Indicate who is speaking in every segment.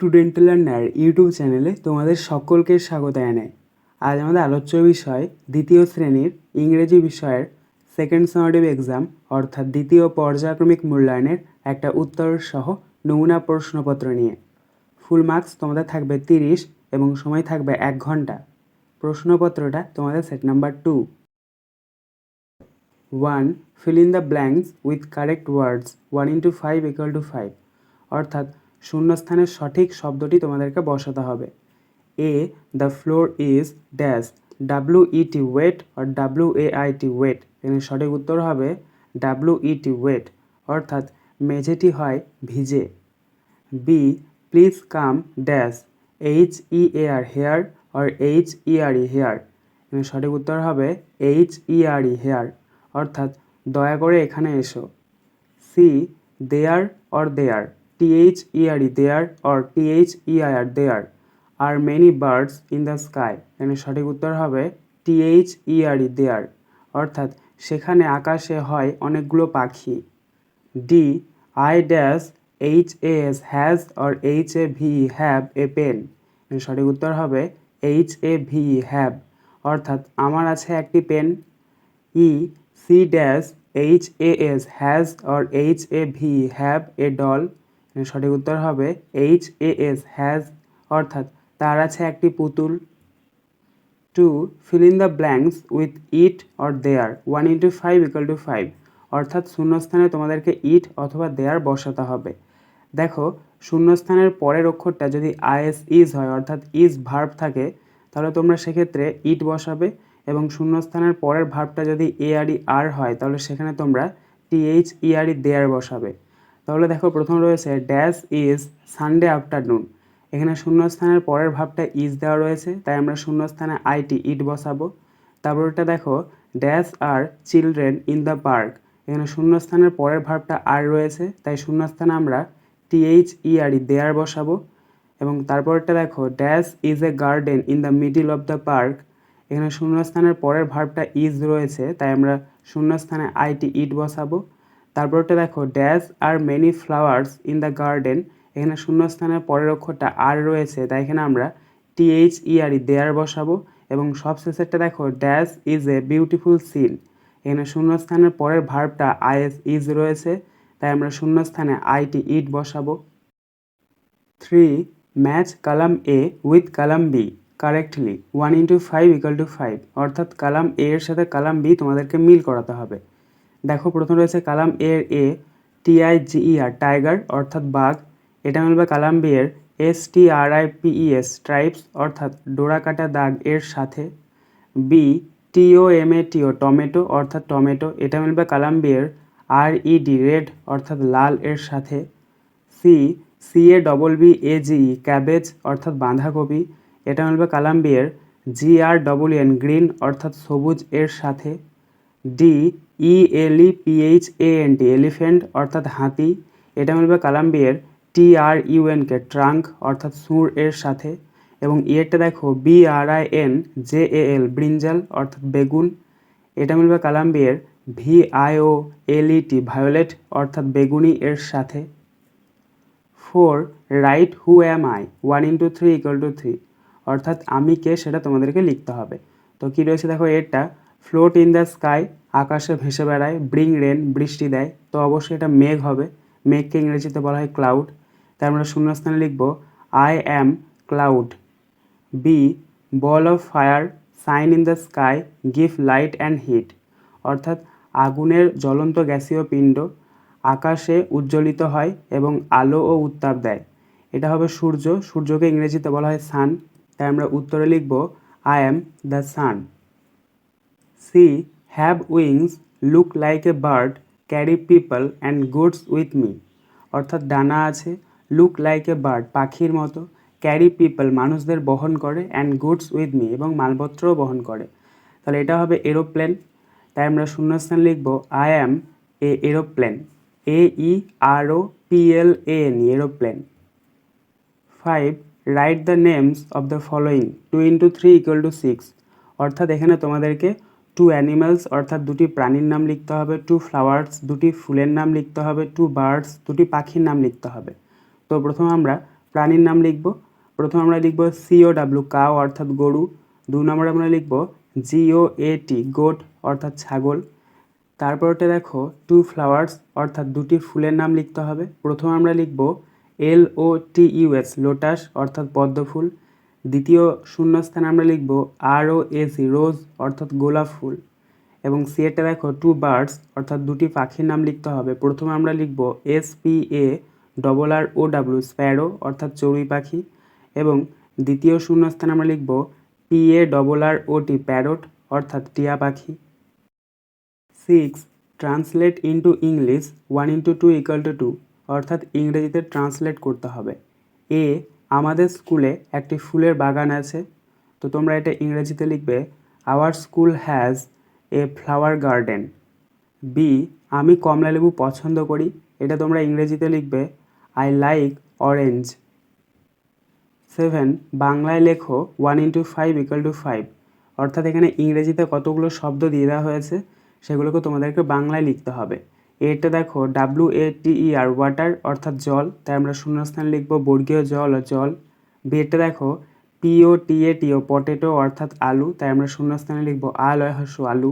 Speaker 1: Student learner YouTube চ্যানেলে তোমাদের সকলকে স্বাগত জানাই। আজ আমাদের আলোচ্য বিষয় দ্বিতীয় শ্রেণির ইংরেজি বিষয়ের সেকেন্ড সামারেটিভ এক্সাম অর্থাৎ দ্বিতীয় পর্যায়ক্রমিক মূল্যায়নের একটা উত্তর সহ নমুনা প্রশ্নপত্র নিয়ে। ফুল মার্কস তোমাদের থাকবে তিরিশ এবং সময় থাকবে এক ঘণ্টা। প্রশ্নপত্রটা তোমাদের set number two one fill in the blanks with correct words one into five equal to five অর্থাৎ শূন্যস্থানের সঠিক শব্দটি তোমাদেরকে বসাতে হবে। A the floor is dash W E T wet R W A I T wait এখানে সঠিক উত্তর হবে ডাব্লিউ ইটি ওয়েট অর্থাৎ মেঝেটি হয় ভিজে। B please come dash H E A R hear R H E R E here এখানে সঠিক উত্তর হবে H E R E hair অর্থাৎ দয়া করে এখানে এসো। C there or their T H E R E there or T H E I R there are many birds in the sky এখানে সঠিক উত্তর হবে টিএইচ ইআর ই দেয়ার অর্থাৎ সেখানে আকাশে হয় অনেকগুলো পাখি। D I dash H A S has or H A V have a pen সঠিক উত্তর হবে এইচ এ ভি হ্যাভ অর্থাৎ আমার আছে একটি pen E she dash H A S has or H A V have a doll সঠিক উত্তর হবে এইচ এ এস হ্যাজ অর্থাৎ তার আছে একটি পুতুল। Two fill in the blanks with it or there one into five equal to five অর্থাৎ শূন্যস্থানে তোমাদেরকে ইট অথবা দেয়ার বসাতে হবে। দেখো, শূন্যস্থানের পরের অক্ষরটা যদি আইএস ইজ হয়, অর্থাৎ ইজ ভার্ব থাকে, তাহলে তোমরা সেক্ষেত্রে ইট বসাবে এবং শূন্যস্থানের পরের ভার্বটা যদি এ আর আর হয়, তাহলে সেখানে তোমরা টিএইচ ইআরই দেয়ার বসাবে। তাহলে দেখো প্রথম রয়েছে ড্যাশ ইজ সানডে আফটারনুন এখানে শূন্যস্থানের পরের ভাবটা ইজ দেওয়া রয়েছে, তাই আমরা শূন্যস্থানে আইটি ইট বসাবো। তারপরটা দেখো dash are children in the park এখানে শূন্যস্থানের পরের ভাবটা আর রয়েছে, তাই শূন্যস্থানে আমরা টিএইচ ইআরই দেয়ার বসাবো। এবং তারপরটা দেখো dash is a garden in the middle of the park এখানে শূন্যস্থানের পরের ভার্বটা ইজ রয়েছে, তাই আমরা শূন্যস্থানে আইটি ইট বসাবো। তারপরটা দেখো dash are many flowers in the garden এখানে শূন্যস্থানের পরের অক্ষরটা আর রয়েছে। তাই এখানে আমরা টিএইচ ইআরই দেয়ার বসাবো এবং সব শেষেরটা দেখো dash is a beautiful scene এখানে শূন্যস্থানের পরের ভার্বটা আইএস ইজ রয়েছে। তাই আমরা শূন্যস্থানে আইটি ইট বসাবো। Three match column A with column B correctly one into five equal to five অর্থাৎ কালাম এ এর সাথে কালাম বি তোমাদেরকে মিল করাতে হবে। দেখো, প্রথম রয়েছে কালাম এর এ টিআই জিইআর টাইগার, অর্থাৎ বাঘ। এটা মিলবে কালাম বি এর S T R I P E S stripes অর্থাৎ ডোরা কাটা দাগ এর সাথে। বি টিও এম এ টিও টমেটো, অর্থাৎ টমেটো। এটা মিলবে কালাম বি এর আর ইডি রেড, অর্থাৎ লাল এর সাথে। C C A double B A G E cabbage, অর্থাৎ বাঁধাকপি। এটা মিলবে কালাম বি এর G R double N, green, অর্থাৎ সবুজ এর সাথে। D E L E P H A N T elephant অর্থাৎ হাতি। এটা মিলবে কালাম বি এর টি আর ইউএনকে ট্রাঙ্ক, অর্থাৎ সুর এর সাথে। এবং ইয়েরটা দেখো B R I N J A L brinjal, অর্থাৎ বেগুন। এটা মিলবে কালাম বি এর V I O L E T violet অর্থাৎ বেগুনি এর সাথে। Four write who am I one into three equal to three অর্থাৎ আমি কে সেটা তোমাদেরকে লিখতে হবে। তো কী রয়েছে দেখো, এরটা ফ্লোট ইন দ্য স্কাই, আকাশে ভেসে বেড়ায়, ব্রিং রেন, বৃষ্টি দেয়। তো অবশ্যই এটা মেঘ হবে। মেঘকে ইংরেজিতে বলা হয় ক্লাউড তাই আমরা শূন্যস্থানে লিখব I am cloud B ball of fire shine in the sky give light and heat অর্থাৎ আগুনের জ্বলন্ত গ্যাসীয় পিণ্ড আকাশে উজ্জ্বলিত হয় এবং আলো ও উত্তাপ দেয়। এটা হবে সূর্য। সূর্যকে ইংরেজিতে বলা হয় সান তাই আমরা উত্তরে লিখব I am the sun C have wings look like a bird carry people and goods with me অর্থাৎ ডানা আছে লুক লাইক এ বার্ড পাখির মতো ক্যারি পিপল মানুষদের বহন করে অ্যান্ড গুডস উইথ মি এবং মালপত্রও বহন করে। তাহলে এটা হবে এরোপ্লেন তাই আমরা শূন্যস্থান লিখব I am a aeroplane A E R O P L N aeroplane five write the names of the following two into three equal to six অর্থাৎ এখানে তোমাদেরকে টু অ্যানিমালস অর্থাৎ দুটি প্রাণীর নাম লিখতে হবে টু ফ্লাওয়ার্স দুটি ফুলের নাম লিখতে হবে টু বার্ডস দুটি পাখির নাম লিখতে হবে। তো প্রথম আমরা প্রাণীর নাম লিখব, প্রথম আমরা লিখব সিও ডাব্লু কাও অর্থাৎ গরু। দু নম্বরে আমরা লিখব জিও এ টি গোট অর্থাৎ ছাগল। তারপরটা দেখো টু ফ্লাওয়ার্স অর্থাৎ দুটি ফুলের নাম লিখতে হবে। প্রথম আমরা লিখব এল ও টি ইউএস লোটাস অর্থাৎ পদ্ম ফুল। দ্বিতীয় শূন্যস্থানে আমরা লিখব আর ও এসি রোজ, অর্থাৎ গোলাপ ফুল। এবং সি এরটা দেখো টু বার্ডস অর্থাৎ দুটি পাখির নাম লিখতে হবে। প্রথমে আমরা লিখব S P A double R O W sparrow অর্থাৎ চড়ুই পাখি। এবং দ্বিতীয় শূন্যস্থানে আমরা লিখব P A double R O T parrot অর্থাৎ টিয়া পাখি। Six translate into English one into two equal to two two ইংরেজিতে ট্রান্সলেট করতে হবে। এ আমাদের স্কুলে একটি ফুলের বাগান আছে। তো তোমরা এটা ইংরেজিতে লিখবে our school has a flower garden B আমি কমলালেবু পছন্দ করি। এটা তোমরা ইংরেজিতে লিখবে আই লাইক অরেঞ্জ সেভেন বাংলায় লেখো one into five equal to five অর্থাৎ এখানে ইংরেজিতে কতগুলো শব্দ দিয়ে দেওয়া হয়েছে, সেগুলোকে তোমাদেরকে বাংলায় লিখতে হবে। এটা দেখো W A T E R water অর্থাৎ জল। তাই আমরা শূন্যস্থান লিখব বর্গীয় জল ও জল। বিয়েটা দেখো পিও টি এ টিও পটেটো অর্থাৎ আলু। তাই আমরা শূন্যস্থানে লিখব আল হস্য আলু।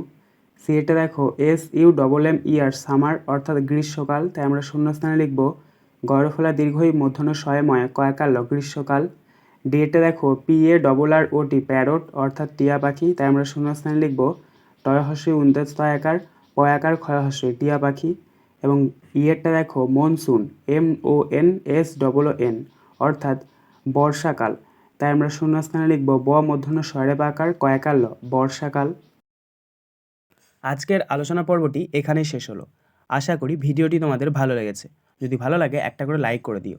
Speaker 1: সি এটা দেখো S U double M E R summer অর্থাৎ গ্রীষ্মকাল। তাই আমরা শূন্যস্থানে লিখব গড়ফলা দীর্ঘই মধ্যন শয়ময় কয়াকাল গ্রীষ্মকাল। ডি এটা দেখো P A double R O T parrot অর্থাৎ টিয়া পাখি। তাই আমরা শূন্যস্থানে লিখব টয় হস্যই উন্তেজ তয়াকার ক্ষয় হস্যই টিয়া পাখি এবং ইয়েরটা দেখো monsoon, M O N S double N, অর্থাৎ বর্ষাকাল। তাই আমরা শূন্যস্থানে লিখব ব মধ্যন্য স্বরে বাকার কয়াকাল বর্ষাকাল। আজকের আলোচনা পর্বটি এখানেই শেষ হলো। আশা করি ভিডিওটি তোমাদের ভালো লেগেছে। যদি ভালো লাগে একটা করে লাইক করে দিও।